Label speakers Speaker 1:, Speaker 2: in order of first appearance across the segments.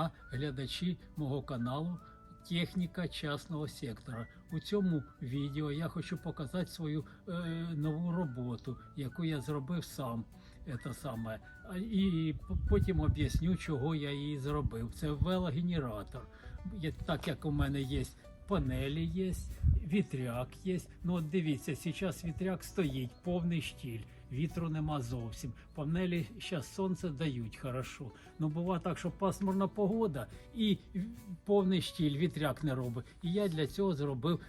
Speaker 1: дня, глядачі мого каналу Техніка частного сектора. У цьому відео я хочу показати свою е, нову роботу, яку я зробив сам. Це саме. І потім об'ясню, чого я її зробив. Це велогенератор. Так як у мене є панелі, є, вітряк є. Ну от дивіться, зараз вітряк стоїть, повний штіль. Вітру нема зовсім. Панелі зараз сонце дають хорошо. Ну буває так, що пасмурна погода і повний штіль, вітряк не робить. І я для цього зробив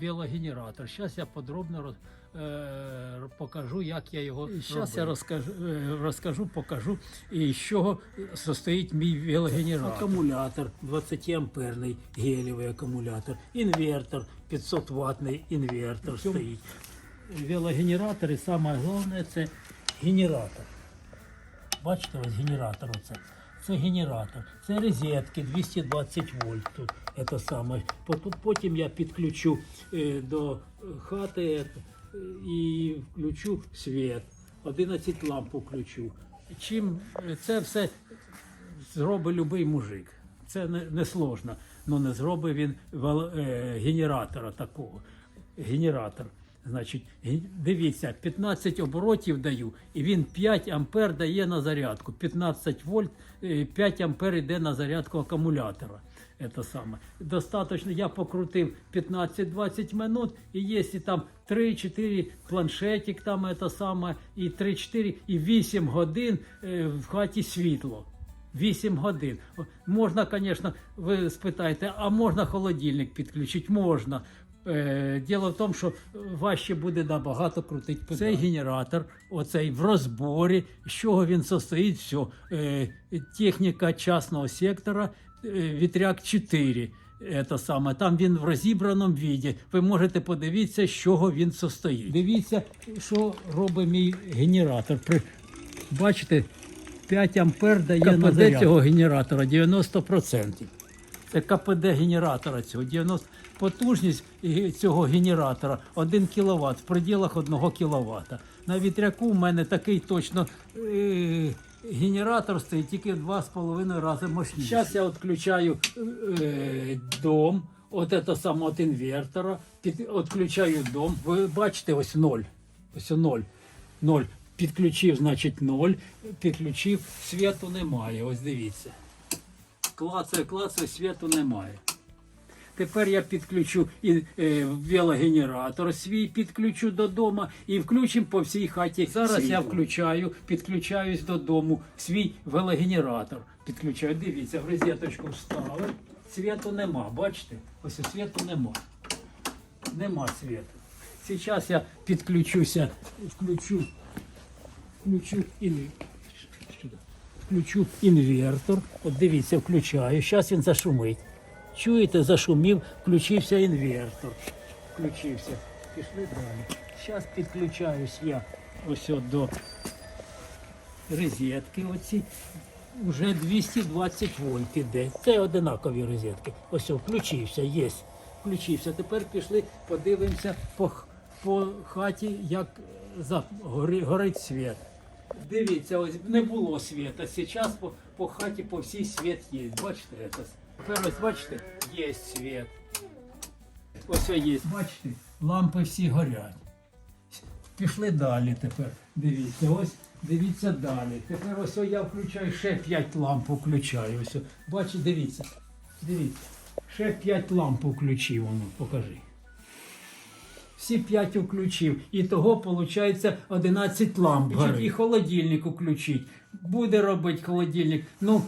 Speaker 1: велогенератор. Зараз я подробно е, покажу, як я його Зараз я розкажу, е, розкажу, покажу, і з чого состоїть мій велогенератор. Акумулятор 20 амперний гелєвий акумулятор, інвертор 500 ваттний інвертор стоїть. Велогенератор і саме головне це генератор. Бачите, ось генератор оце. Це генератор. Це розетки 220 вольт. Тут саме. Потім я підключу е, до хати е, і включу світ. 11 ламп включу. Чим е, це все зробить будь-який мужик. Це не, не сложно. Ну не зробить він генератора такого. Генератор. Значить, дивіться, 15 оборотів даю, і він 5 ампер дає на зарядку. 15 вольт, е, 5 ампер йде на зарядку акумулятора. Это саме. Достаточно, я покрутив 15-20 минут, і якщо там 3-4 планшетик, там это саме, і 3-4, і 8 годин е, в хаті світло. 8 годин. Можна, звісно, ви спитаєте, а можна холодильник підключити? Можна. Е, Діло в тому, що важче буде набагато крутити. Цей генератор, оцей в розборі, з чого він состоїть, все. Е, техніка частного сектора, е, вітряк 4. Это саме, там він в розібраному віді. Ви можете подивитися, з чого він состоїть. Дивіться, що робить мій генератор. При... Бачите, 5 ампер дає
Speaker 2: КПД
Speaker 1: на зарядку. цього генератора 90%. КПД генератора цього 90. Потужність цього генератора 1 кВт в пределах 1 кВт. На вітряку в мене такий точно е, генератор стоїть тільки в 2,5 рази мощніше. Зараз я відключаю е, дом. От це саме от інвертора. Відключаю дом. Ви бачите, ось ноль. Ось ноль. Ноль. Підключив, значить, ноль. Підключив, світу немає. Ось дивіться. Клацає, клацає, світу немає. Тепер я підключу і е, велогенератор свій підключу додому і включимо по всій хаті. Зараз я включаю, підключаюсь додому свій велогенератор. Підключаю. Дивіться, в розеточку вставив. Світу нема, бачите? Ось світу нема. Нема світу. Зараз я підключуся, включу, включу і сюди. Включу інвертор. От дивіться, включаю. Зараз він зашумить. Чуєте, зашумів, включився інвертор. Включився. Пішли далі. Зараз підключаюсь я ось до розетки. Оці. Уже 220 вольт іде. Це одинакові розетки. Ось включився, є. Включився. Тепер пішли, подивимося по, по хаті, як за, гори, горить світ. Дивіться, ось не було світа. Зараз по, по хаті по всій світ є. Бачите, це? Ось бачите, є світ. Ось є. Бачите, лампи всі горять. Пішли далі тепер. Дивіться, ось дивіться далі. Тепер ось я включаю ще 5 ламп включаю. Ось, бачите, дивіться. Дивіться. Ще 5 ламп включив воно, покажи. Всі 5 включив. І того виходить 11 ламп. горить. І холодильник включить. Буде робити холодильник. Ну,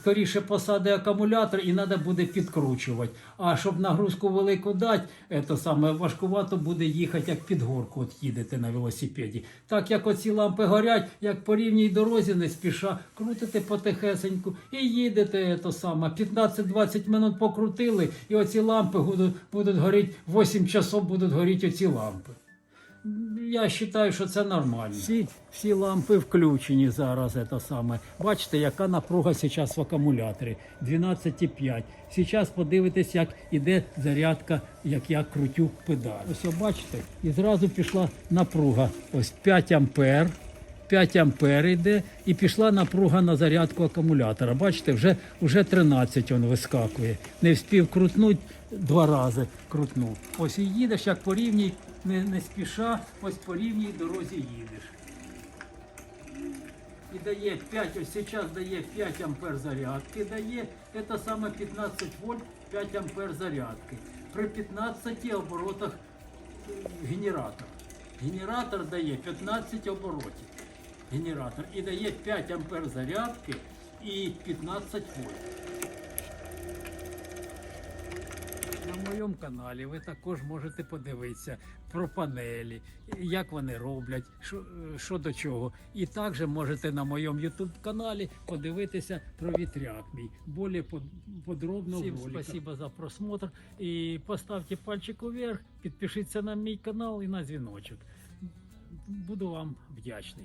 Speaker 1: скоріше посади акумулятор і треба буде підкручувати. А щоб нагрузку велику дати, це саме важкувато буде їхати, як під горку от їдете на велосипеді. Так як оці лампи горять, як по рівній дорозі не спіша, крутите потихесеньку і їдете це саме. 15-20 минут покрутили, і оці лампи будуть, будуть горіти, 8 часов будуть горіти оці лампи. Я вважаю, що це нормально. Всі, всі лампи включені зараз. Це саме. Бачите, яка напруга зараз в акумуляторі 12,5. Зараз подивитесь, як іде зарядка, як я крутю педаль. Ось бачите, і зразу пішла напруга. Ось 5 ампер. 5 ампер йде і пішла напруга на зарядку акумулятора. Бачите, вже, вже 13 він вискакує. Не встиг крутнути, два рази крутнув. Ось і їдеш, як по рівній, не, не спіша, ось по рівній дорозі їдеш. І дає 5, ось зараз дає 5 ампер зарядки, дає це саме 15 вольт 5 ампер зарядки. При 15 оборотах генератор. Генератор дає 15 оборотів. Генератор і дає 5 ампер зарядки і 15 вольт. На моєму каналі ви також можете подивитися про панелі, як вони роблять, що, що до чого. І також можете на моєму YouTube каналі подивитися про вітряк мій. Более под- подробно. Всім спасибо за просмотр. І поставте пальчик вверх, підпишіться на мій канал і на дзвіночок. Буду вам вдячний.